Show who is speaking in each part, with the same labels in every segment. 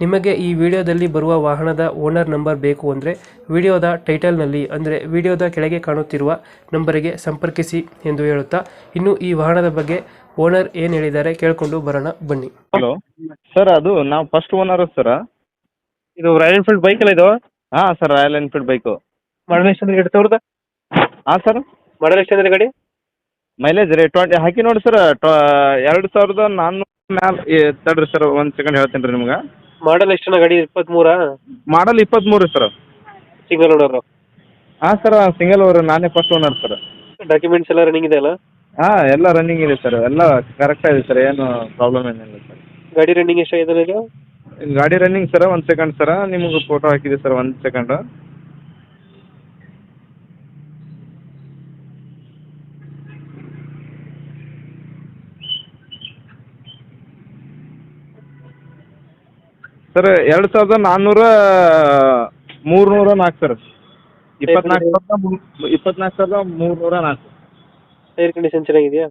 Speaker 1: ನಿಮಗೆ ಈ ವಿಡಿಯೋದಲ್ಲಿ ಬರುವ ವಾಹನದ ಓನರ್ ನಂಬರ್ ಬೇಕು ಅಂದರೆ ವಿಡಿಯೋದ ಟೈಟಲ್ನಲ್ಲಿ ಅಂದರೆ ವಿಡಿಯೋದ ಕೆಳಗೆ ಕಾಣುತ್ತಿರುವ ನಂಬರಿಗೆ ಸಂಪರ್ಕಿಸಿ ಎಂದು ಹೇಳುತ್ತಾ ಇನ್ನು ಈ ವಾಹನದ ಬಗ್ಗೆ ಓನರ್ ಏನು ಹೇಳಿದ್ದಾರೆ ಕೇಳಿಕೊಂಡು ಬರೋಣ ಬನ್ನಿ.
Speaker 2: ಹಲೋ ಸರ್ ಅದು ನಾವು ಫಸ್ಟ್ ಓನರ್ ಸರ್
Speaker 1: ಇದು ರಾಯಲ್ ಎನ್ಫೀಲ್ಡ್ ಬೈಕ್ ಅಲ್ಲ ಇದು?
Speaker 2: ಹಾ sir Royal Enfield bike
Speaker 1: model ಎಷ್ಟು ಅಂದ್ರೆ ಎರಡು ಸಾವಿರದ?
Speaker 2: ಹಾಂ ಸರ್
Speaker 1: ಮಾಡಲ್ ಎಷ್ಟು ಅಂದ್ರೆ ಗಾಡಿ?
Speaker 2: ಮೈಲೇಜ್ ರೀ ಟ್ವೆಂಟಿ ಹಾಕಿ ನೋಡಿ ಸರ್ ಎರಡು ಸಾವಿರದ ನಾನ್ನೂರು ಮ್ಯಾಲ ತಡ್ರಿ ಸರ್ ಒಂದು ಸೆಕೆಂಡ್ ಹೇಳ್ತೀನಿ ರೀ ನಿಮ್ಗೆ.
Speaker 1: ಮಾಡಲ್ ಎಷ್ಟನ ಗಾಡಿ ಇಪ್ಪತ್ತ್ಮೂರಾ
Speaker 2: ಮಾಡಲ್ ಇಪ್ಪತ್ತ್ಮೂರು ಸರ್.
Speaker 1: ಸಿಂಗಲ್ ಓನರು
Speaker 2: ಹಾ ಸರ್ ಸಿಂಗಲ್ ಓನರ್ ನಾನೇ ಫಸ್ಟ್ ಓನರ್ ಸರ್.
Speaker 1: ಡಾಕ್ಯುಮೆಂಟ್ಸ್ ಎಲ್ಲ ರನ್ನಿಂಗ್ ಇದೆ ಅಲ್ಲ?
Speaker 2: ಹಾಂ ಎಲ್ಲ ರನ್ನಿಂಗ್ ಇದೆ ಸರ್. ಎಲ್ಲ ಕರೆಕ್ಟ್ ಆಗಿದೆ ಸರ್ ಏನು ಪ್ರಾಬ್ಲಮ್ ಏನಿಲ್ಲ ಸರ್.
Speaker 1: ಗಾಡಿ ರನ್ನಿಂಗ್ ಎಷ್ಟಾಗಿದೆ ಇದು?
Speaker 2: ಗಾಡಿ ರನ್ನಿಂಗ್ ಸರ್ ಒಂದು ಸೆಕೆಂಡ್ ಸರ್. ನಿಮಗೆ ಫೋಟೋ ಹಾಕಿದೆ ಸರ್ ಒಂದು ಸೆಕೆಂಡು ಸರ್ ಎರಡು ಸಾವಿರದ ನಾನ್ನೂರ ಮೂರ್ನೂರ ನಾಲ್ಕು ಸರ್. ಇಪ್ಪತ್ನಾಲ್ಕು ಸಾವಿರದ ಇಪ್ಪತ್ನಾಲ್ಕು ಸಾವಿರದ ಮೂರ್ನೂರ ನಾಲ್ಕು.
Speaker 1: ಟೈರ್ ಕಂಡೀಷನ್ ಚೆನ್ನಾಗಿದೆಯಾ?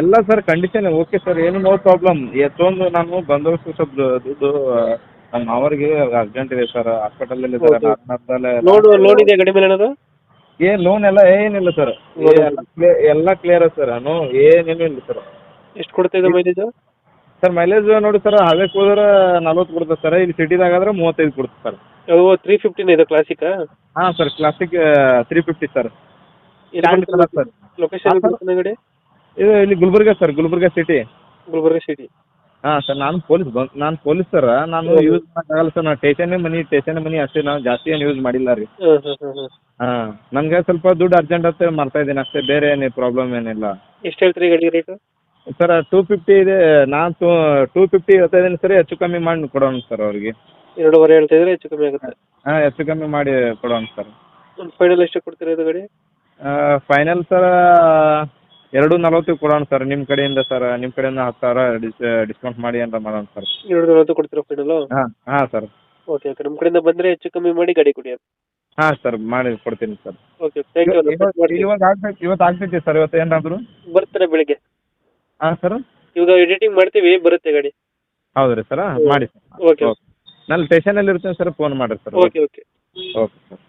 Speaker 2: ಎಲ್ಲ ಸರ್ ಕಂಡೀಷನ್ ಓಕೆ ಸರ್ ಏನು ನೋ ಪ್ರಾಬ್ಲಮ್ ಎಷ್ಟೊಂದು ನಾನು ಬಂದೋಬಸ್ತು ಸ್ವಲ್ಪ ದುಡ್ಡು ನಮ್ಮ ಮಾವರಿಗೆ ಅರ್ಜೆಂಟ್ ಇದೆ ಸರ್ ಹಾಸ್ಪಿಟಲ್
Speaker 1: ಅಲ್ಲಿ
Speaker 2: ಏನ್
Speaker 1: ಲೋನ್ ಲೋನ್ ಇದೆಯಾ ಗಾಡಿ ಮೇಲೆ ಏನಾದ್ರು
Speaker 2: ಏನು ಲೋನ್ ಎಲ್ಲ ಏನಿಲ್ಲ ಸರ್. ಎಲ್ಲ ಕ್ಲಿಯರ್ ಸರ್ ನೋ ಏನೇನು ಇಲ್ಲ ಸರ್.
Speaker 1: ಎಷ್ಟು ಕೊಡ್ತಾ ಇದೆ ಮೈಲೇಜ್
Speaker 2: ಸರ್ ಮೈಲೇಜ್ ನೋಡಿ ಸರ್ ಹೈವೇಕ್ ಹೋದ್ರೆ ನಲ್ವತ್ತು ಕೊಡ್ತದೆ ಸರ್. ಇಲ್ಲಿ ಸಿಟಿದಾಗ ಆದ್ರೆ ಮೂವತ್ತೈದು ಕೊಡ್ತದೆ ಸರ್.
Speaker 1: ಅದು ತ್ರೀ ಫಿಫ್ಟಿನ ಇದೆ ಕ್ಲಾಸಿಕ್
Speaker 2: ಹಾಂ sir classic three fifty sir. Sir.
Speaker 1: Location. ಗಾಡಿ
Speaker 2: ಇದು ಇಲ್ಲಿ Gulbarga sir Gulbarga city
Speaker 1: Gulbarga city
Speaker 2: ಹಾಂ ಸರ್ ನಾನು ಪೊಲೀಸ್ ಬಂದ್ ನಾನು ಪೊಲೀಸ್ ಸರ್. ನಾನು ಯೂಸ್ ಮಾಡೋಕ್ಕಾಗಲ್ಲ ಸರ್. ನಾನು ಟೇಷನ್ ಮನಿ ಟೇಷನ್ ಮನಿ ಅಷ್ಟೇ. ನಾನು ಜಾಸ್ತಿ ಏನು ಯೂಸ್ ಮಾಡಿಲ್ಲ ರೀ.
Speaker 1: ಹಾಂ
Speaker 2: ನನಗೆ ಸ್ವಲ್ಪ ದುಡ್ಡು ಅರ್ಜೆಂಟ್ ಅಂತ ಮಾಡ್ತಾ ಇದ್ದೀನಿ ಅಷ್ಟೇ. ಬೇರೆ ಏನು ಪ್ರಾಬ್ಲಮ್ ಏನಿಲ್ಲ.
Speaker 1: ಎಷ್ಟು ಹೇಳ್ತೀರಿ ಗಾಡಿ ರೇಟು
Speaker 2: ಸರ್ ಟೂ ಫಿಫ್ಟಿ ಇದೆ. ನಾನು ಟೂ ಟೂ ಫಿಫ್ಟಿ ಹೇಳ್ತಾ ಇದ್ದೀನಿ ಸರ್ ಹೆಚ್ಚು ಕಮ್ಮಿ ಮಾಡಿ ಕೊಡೋಣ ಸರ್ ಅವ್ರಿಗೆ.
Speaker 1: ಎರಡೂವರೆ ಹೇಳ್ತಾ ಇದ್ರೆ ಹೆಚ್ಚು ಕಮ್ಮಿ ಆಗುತ್ತೆ.
Speaker 2: ಹಾಂ ಹೆಚ್ಚು ಕಮ್ಮಿ ಮಾಡಿ ಕೊಡೋಣ ಸರ್.
Speaker 1: ಒಂದು ಫೈನಲ್ ಎಷ್ಟು ಕೊಡ್ತೀರಾ ಇದು ಗಾಡಿ?
Speaker 2: ಫೈನಲ್ ಸರ್ ಎರಡು ನಲ್ವತ್ತು ಕೊಡೋಣ ಸರ್ ನಿಮ್ಮ ಕಡೆಯಿಂದ ಸರ್. ನಿಮ್ಮ ಕಡೆಯಿಂದ ಹತ್ತು ಸಾವಿರ ಡಿಸ್ ಡಿಸ್ಕೌಂಟ್ ಮಾಡಿ ಅಂತ ಮಾಡೋಣ ಸರ್.
Speaker 1: ಎರಡು ನಲವತ್ತು ಕೊಡ್ತೀರಾ ಫೈನಲು
Speaker 2: ಹಾಂ ಹಾಂ ಸರ್.
Speaker 1: ಓಕೆ ಓಕೆ ನಮ್ಮ ಕಡೆಯಿಂದ ಬಂದರೆ ಹೆಚ್ಚು ಕಮ್ಮಿ ಮಾಡಿ ಗಾಡಿ ಕೊಡಿ
Speaker 2: ಹಾಂ ಸರ್ ಮಾಡಿ ಕೊಡ್ತೀನಿ ಸರ್.
Speaker 1: ಓಕೆ ಥ್ಯಾಂಕ್ ಯು
Speaker 2: ಇವಾಗ ಆಗ್ಬೇಕು ಇವತ್ತು ಆಗ್ತೈತಿ ಸರ್ ಇವತ್ತು ಏನಾದರೂ
Speaker 1: ಬರ್ತಾರೆ ಬೆಳಿಗ್ಗೆ.
Speaker 2: ಹಾಂ ಸರ್
Speaker 1: ಇವಾಗ ಎಡಿಟಿಂಗ್ ಮಾಡ್ತೀವಿ ಬರುತ್ತೆ ಗಾಡಿ.
Speaker 2: ಹೌದ್ರಿ ಸರ್ ಮಾಡಿ ಸರ್
Speaker 1: ಓಕೆ
Speaker 2: ಓಕೆ. ನಾನು ಸ್ಟೇಷನಲ್ಲಿ ಇರ್ತೀನಿ ಸರ್ ಫೋನ್ ಮಾಡಿರಿ sir
Speaker 1: okay okay.
Speaker 2: Okay sir